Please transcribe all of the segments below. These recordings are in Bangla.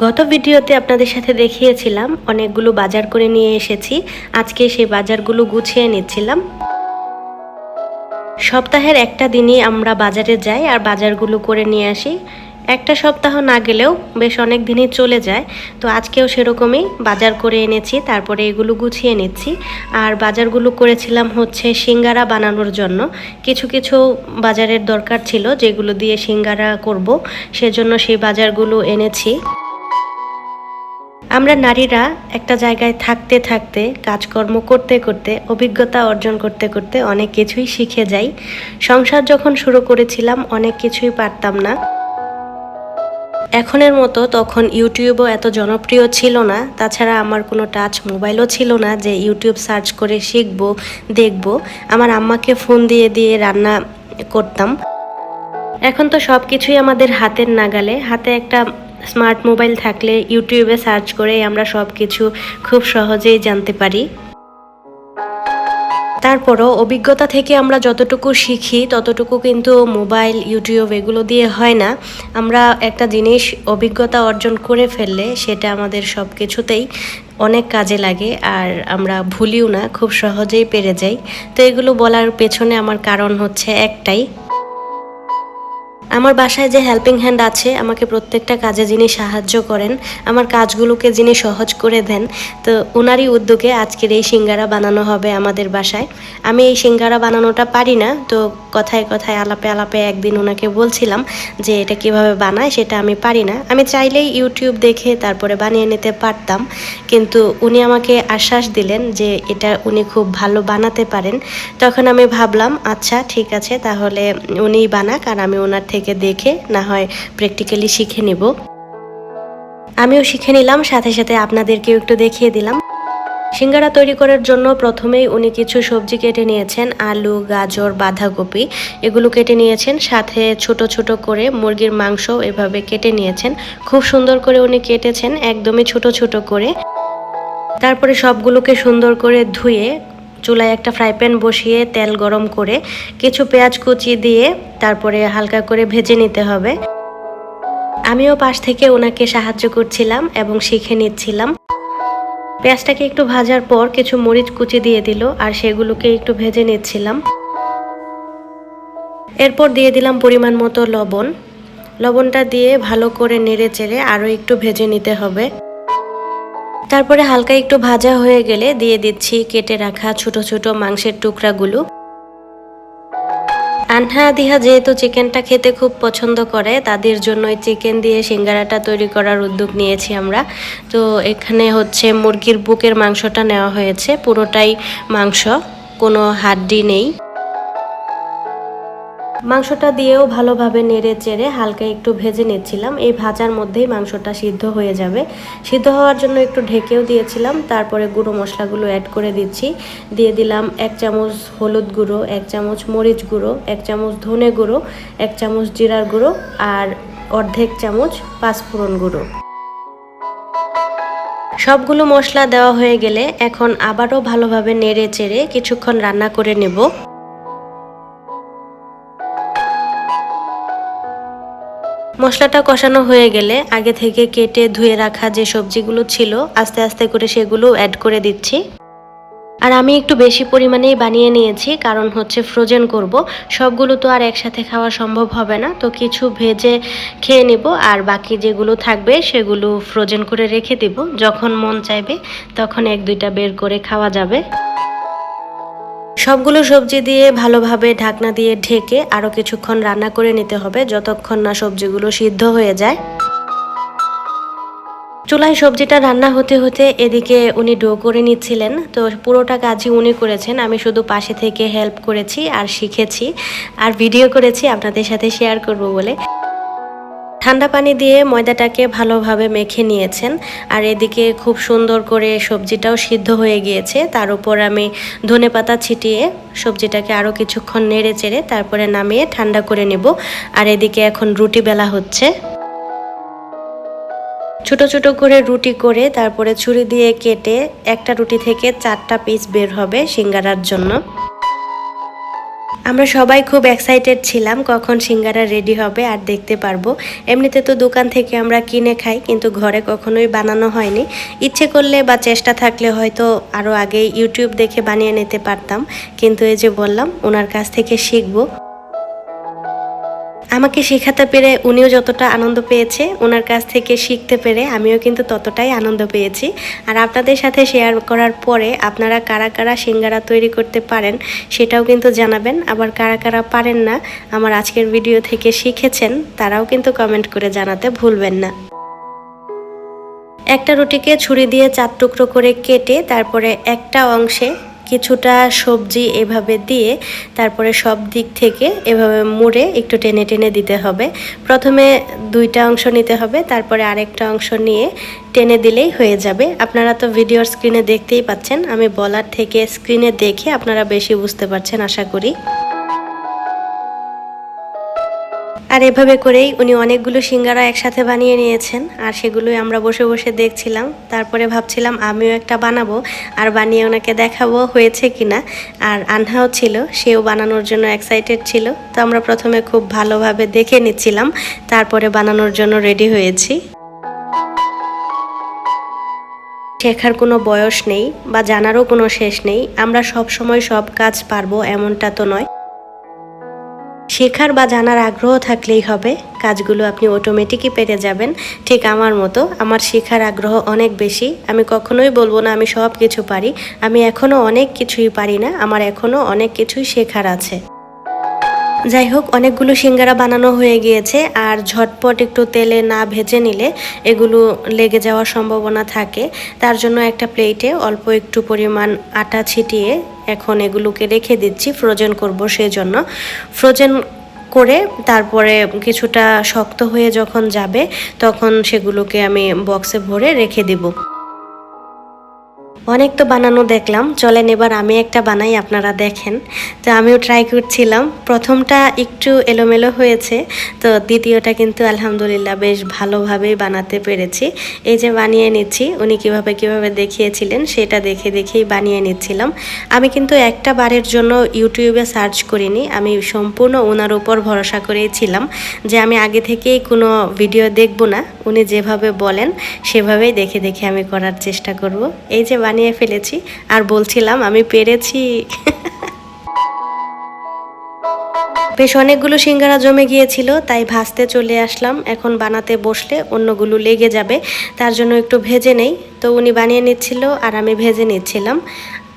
গত ভিডিওতে আপনাদের সাথে দেখিয়েছিলাম, অনেকগুলো বাজার করে নিয়ে এসেছি। আজকে সেই বাজারগুলো গুছিয়ে নিচ্ছিলাম। সপ্তাহের একটা দিনই আমরা বাজারে যাই আর বাজারগুলো করে নিয়ে আসি। একটা সপ্তাহ না গেলেও বেশ অনেক দিনই চলে যায়। তো আজকেও সেরকমই বাজার করে এনেছি, তারপরে এগুলো গুছিয়ে নিচ্ছি। আর বাজারগুলো করেছিলাম হচ্ছে সিঙ্গারা বানানোর জন্য। কিছু কিছু বাজারের দরকার ছিল, যেগুলো দিয়ে সিঙ্গারা করব, সেজন্য সেই বাজারগুলো এনেছি। আমরা নারীরা একটা জায়গায় থাকতে থাকতে, কাজকর্ম করতে করতে, অভিজ্ঞতা অর্জন করতে করতে অনেক কিছুই শিখে যাই। সংসার যখন শুরু করেছিলাম, অনেক কিছুই পারতাম না। এখনের মতো তখন ইউটিউবও এত জনপ্রিয় ছিল না। তাছাড়া আমার কোনো টাচ মোবাইলও ছিল না যে ইউটিউব সার্চ করে শিখব, দেখব। আমার আম্মাকে ফোন দিয়ে দিয়ে রান্না করতাম। এখন তো সব কিছুই আমাদের হাতের নাগালে। হাতে একটা স্মার্ট মোবাইল থাকলে ইউটিউবে সার্চ করে আমরা সব কিছু খুব সহজেই জানতে পারি। তারপরও অভিজ্ঞতা থেকে আমরা যতটুকু শিখি, ততটুকু কিন্তু মোবাইল, ইউটিউব এগুলো দিয়ে হয় না। আমরা একটা জিনিস অভিজ্ঞতা অর্জন করে ফেললে সেটা আমাদের সব কিছুতেই অনেক কাজে লাগে আর আমরা ভুলিও না, খুব সহজেই পেরে যাই। তো এগুলো বলার পেছনে আমার কারণ হচ্ছে একটাই। আমার বাসায় যে হেল্পিং হ্যান্ড আছে, আমাকে প্রত্যেকটা কাজে যিনি সাহায্য করেন, আমার কাজগুলোকে যিনি সহজ করে দেন, তো ওনারই উদ্যোগে আজকের এই সিঙ্গারা বানানো হবে আমাদের বাসায়। আমি এই সিঙ্গারা বানানোটা পারি না, তো কথায় কথায়, আলাপে আলাপে একদিন ওনাকে বলছিলাম যে এটা কীভাবে বানায় সেটা আমি পারি না। আমি চাইলেই ইউটিউব দেখে তারপরে বানিয়ে নিতে পারতাম, কিন্তু উনি আমাকে আশ্বাস দিলেন যে এটা উনি খুব ভালো বানাতে পারেন। তখন আমি ভাবলাম আচ্ছা ঠিক আছে, তাহলে উনিই বানাক আর আমি ওনার থেকে দেখে না হয় প্র্যাকটিক্যালি শিখে নেব। আমিও শিখে নিলাম, সাথে সাথে আপনাদেরকেও একটু দেখিয়ে দিলাম। সিঙ্গারা তৈরি করার জন্য প্রথমেই উনি কিছু সবজি কেটে নিয়েছেন, আলু, গাজর, বাঁধাকপি, এগুলো কেটে নিয়েছেন, সাথে ছোট ছোট করে মুরগির মাংস এভাবে কেটে নিয়েছেন। খুব সুন্দর করে উনি কেটেছেন, একদমই ছোট ছোট করে। তারপরে সবগুলোকে সুন্দর করে ধুয়ে চুলায় একটা ফ্রাই প্যান বসিয়ে তেল গরম করে কিছু পেঁয়াজ কুচি দিয়ে তারপরে হালকা করে ভেজে নিতে হবে। আমিও পাশ থেকে ওনাকে সাহায্য করছিলাম এবং শিখে নিচ্ছিলাম। পেঁয়াজটাকে একটু ভাজার পর কিছু মরিচ কুচি দিয়ে দিল আর সেগুলোকে একটু ভেজে নিচ্ছিলাম। এরপর দিয়ে দিলাম পরিমাণ মতো লবণ। লবণটা দিয়ে ভালো করে নেড়ে চেড়ে আরও একটু ভেজে নিতে হবে। তারপরে হালকা একটু ভাজা হয়ে গেলে দিয়ে দিচ্ছি কেটে রাখা ছোট ছোট মাংসের টুকরাগুলো। আনহা দিহা যেহেতু চিকেনটা খেতে খুব পছন্দ করে, তাদের জন্য চিকেন দিয়ে সিঙ্গারাটা তৈরি করার উদ্যোগ নিয়েছি আমরা। তো এখানে হচ্ছে মুরগির বুকের মাংসটা নেওয়া হয়েছে, পুরোটাই মাংস, কোনো হাড্ডি নেই। মাংসটা দিয়েও ভালোভাবে নেড়ে চেড়ে হালকা একটু ভেজে নিচ্ছিলাম। এই ভাজার মধ্যেই মাংসটা সিদ্ধ হয়ে যাবে। সিদ্ধ হওয়ার জন্য একটু ঢেকেও দিয়েছিলাম, তারপরে গুঁড়ো মশলাগুলো অ্যাড করে দিচ্ছি। দিয়ে দিলাম এক চামচ হলুদ গুঁড়ো, এক চামচ মরিচ গুঁড়ো, এক চামচ ধনে গুঁড়ো, এক চামচ জিরার গুঁড়ো আর অর্ধেক চামচ পাঁচফোড়ন গুঁড়ো। সবগুলো মশলা দেওয়া হয়ে গেলে এখন আবারও ভালোভাবে নেড়ে চেড়ে কিছুক্ষণ রান্না করে নেব। মশলাটা কষানো হয়ে গেলে আগে থেকে কেটে ধুয়ে রাখা যে সবজিগুলো ছিল, আস্তে আস্তে করে সেগুলো অ্যাড করে দিচ্ছি। আর আমি একটু বেশি পরিমাণেই বানিয়ে নিয়েছি, কারণ হচ্ছে ফ্রোজেন করব। সবগুলো তো আর একসাথে খাওয়া সম্ভব হবে না, তো কিছু ভেজে খেয়ে নেব, আর বাকি যেগুলো থাকবে সেগুলো ফ্রোজেন করে রেখে দিব। যখন মন চাইবে, তখন এক দুইটা বের করে খাওয়া যাবে। সবগুলো সবজি দিয়ে ভালোভাবে ঢাকনা দিয়ে ঢেকে আরও কিছুক্ষণ রান্না করে নিতে হবে, যতক্ষণ না সবজিগুলো সিদ্ধ হয়ে যায়। চুলায় সবজিটা রান্না হতে হতে এদিকে উনি ডো করে নিচ্ছিলেন। তো পুরোটা কাজই উনি করেছেন। আমি শুধু পাশে থেকে হেল্প করেছি আর শিখেছি আর ভিডিও করেছি আপনাদের সাথে শেয়ার করব বলে। ঠান্ডা পানি দিয়ে ময়দাটাকে ভালোভাবে মেখে নিয়েছেন। আর এদিকে খুব সুন্দর করে সবজিটাও সিদ্ধ হয়ে গিয়েছে। তার উপর আমি ধনে পাতা ছিটিয়ে সবজিটাকে আরও কিছুক্ষণ নেড়ে চেড়ে তারপরে নামিয়ে ঠান্ডা করে নেব। আর এদিকে এখন রুটি বেলা হচ্ছে। ছোট ছোট করে রুটি করে তারপরে ছুরি দিয়ে কেটে একটা রুটি থেকে চারটা পিস বের হবে সিঙ্গারার জন্য। আমরা সবাই খুব এক্সাইটেড ছিলাম কখন সিঙ্গারা রেডি হবে আর দেখতে পারব। এমনিতে তো দোকান থেকে আমরা কিনে খাই, কিন্তু ঘরে কখনোই বানানো হয়নি। ইচ্ছে করলে বা চেষ্টা থাকলে হয়তো আরও আগে ইউটিউব দেখে বানিয়ে নিতে পারতাম, কিন্তু এই যে বললাম, ওনার কাছ থেকে শিখব। আমাকে শেখাতে পেরে উনিও যতটা আনন্দ পেয়েছে ওনার কাছ থেকে শিখতে পেরে আমিও কিন্তু ততটাই আনন্দ পেয়েছি। আর আপনাদের সাথে শেয়ার করার পরে আপনারা কারা কারা সিঙ্গারা তৈরি করতে পারেন সেটাও কিন্তু জানাবেন। আবার কারা কারা পারেন না, আমার আজকের ভিডিও থেকে শিখেছেন, তারাও কিন্তু কমেন্ট করে জানাতে ভুলবেন না। একটা রুটিকে ছুরি দিয়ে চার টুকরো করে কেটে তারপরে একটা অংশে কিছুটা সবজি এভাবে দিয়ে তারপরে সব দিক থেকে এভাবে মুড়ে একটু টেনে টেনে দিতে হবে। প্রথমে দুইটা অংশ নিতে হবে, তারপরে আরেকটা অংশ নিয়ে টেনে দিলেই হয়ে যাবে। আপনারা তো ভিডিওর স্ক্রিনে দেখতেই পাচ্ছেন, আমি বলার থেকে স্ক্রিনে দেখে আপনারা বেশি বুঝতে পারছেন, আশা করি। আর এভাবে করেই উনি অনেকগুলো সিঙ্গারা একসাথে বানিয়ে নিয়েছেন, আর সেগুলোই আমরা বসে বসে দেখছিলাম। তারপরে ভাবছিলাম, আমিও একটা বানাবো, আর বানিয়ে ওনাকে দেখাবো হয়েছে কিনা। আর আনহাও ছিল, সেও বানানোর জন্য এক্সাইটেড ছিল। তো আমরা প্রথমে খুব ভালোভাবে দেখে নিচ্ছিলাম, তারপরে বানানোর জন্য রেডি হয়েছি। শেখার কোনো বয়স নেই, বা জানারও কোনো শেষ নেই। আমরা সব সময় সব কাজ পারব এমনটা তো নয়। শেখার বা জানার আগ্রহ থাকলেই হবে। কাজগুলো আপনি অটোমেটিকই পেরে যাবেন। ঠিক আমার মতো, আমার শেখার আগ্রহ অনেক বেশি। আমি কখনোই বলব না আমি সব কিছু পারি। আমি এখনও অনেক কিছুই পারি না, আমার এখনও অনেক কিছুই শেখার আছে। যাই হোক, অনেকগুলো সিঙ্গারা বানানো হয়ে গিয়েছে আর ঝটপট একটু তেলে না ভেজে নিলে এগুলো লেগে যাওয়ার সম্ভাবনা থাকে। তার জন্য একটা প্লেটে অল্প একটু পরিমাণ আটা ছিটিয়ে এখন এগুলোকে রেখে দিচ্ছি, ফ্রোজেন করব সেই জন্য ফ্রোজেন করে তারপরে কিছুটা শক্ত হয়ে যখন যাবে, তখন সেগুলোকে আমি বক্সে ভরে রেখে দিব। অনেক তো বানানো দেখলাম। চলেন এবার আমি একটা বানাই, আপনারা দেখেন। তো আমিও ট্রাই করছিলাম। প্রথমটা একটু এলোমেলো হয়েছে, তো দ্বিতীয়টা কিন্তু আলহামদুলিল্লাহ বেশ ভালোভাবেই বানাতে পেরেছি। এই যে বানিয়ে নিচ্ছি, উনি কীভাবে কীভাবে দেখিয়েছিলেন, সেটা দেখে দেখেই বানিয়ে নিচ্ছিলাম। আমি কিন্তু একটা বারের জন্য ইউটিউবে সার্চ করিনি, আমি সম্পূর্ণ ওনার উপর ভরসা করেছিলাম যে আমি আগে থেকেই কোনো ভিডিও দেখব না। উনি যেভাবে বলেন, সেভাবেই দেখে দেখে আমি করার চেষ্টা করব। এই যে বানিয়ে ফেলেছি। আর বলছিলাম, আমি পেরেছি। বেশ অনেকগুলো সিঙ্গারা জমে গিয়েছিল, তাই ভাজতে চলে আসলাম। এখন বানাতে বসলে অন্যগুলো লেগে যাবে, তার জন্য একটু ভেজে নেই। তো উনি বানিয়ে নিচ্ছিল আর আমি ভেজে নিচ্ছিলাম।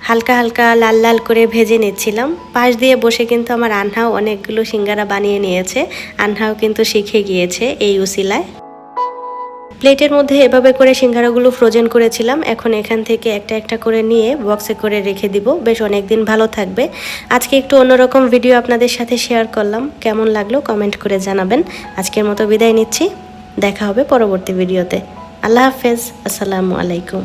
হালকা হালকা লাল লাল করে ভেজে নিচ্ছিলাম। পাশ দিয়ে বসে কিন্তু আমার আনহাও অনেকগুলো সিঙ্গারা বানিয়ে নিয়েছে। আনহাও কিন্তু শিখে গিয়েছে এই উসিলায়। প্লেটের মধ্যে এভাবে করে সিঙ্গারাগুলো ফ্রোজেন করেছিলাম। এখন এখান থেকে একটা একটা করে নিয়ে বক্সে করে রেখে দিব। বেশ অনেক দিন ভালো থাকবে। আজকে একটু অন্যরকম ভিডিও আপনাদের সাথে শেয়ার করলাম। কেমন লাগল কমেন্ট করে জানাবেন। আজকের মতো বিদায় নিচ্ছি। দেখা হবে পরবর্তী ভিডিওতে আল্লাহ হাফেজ। আসসালামু আলাইকুম।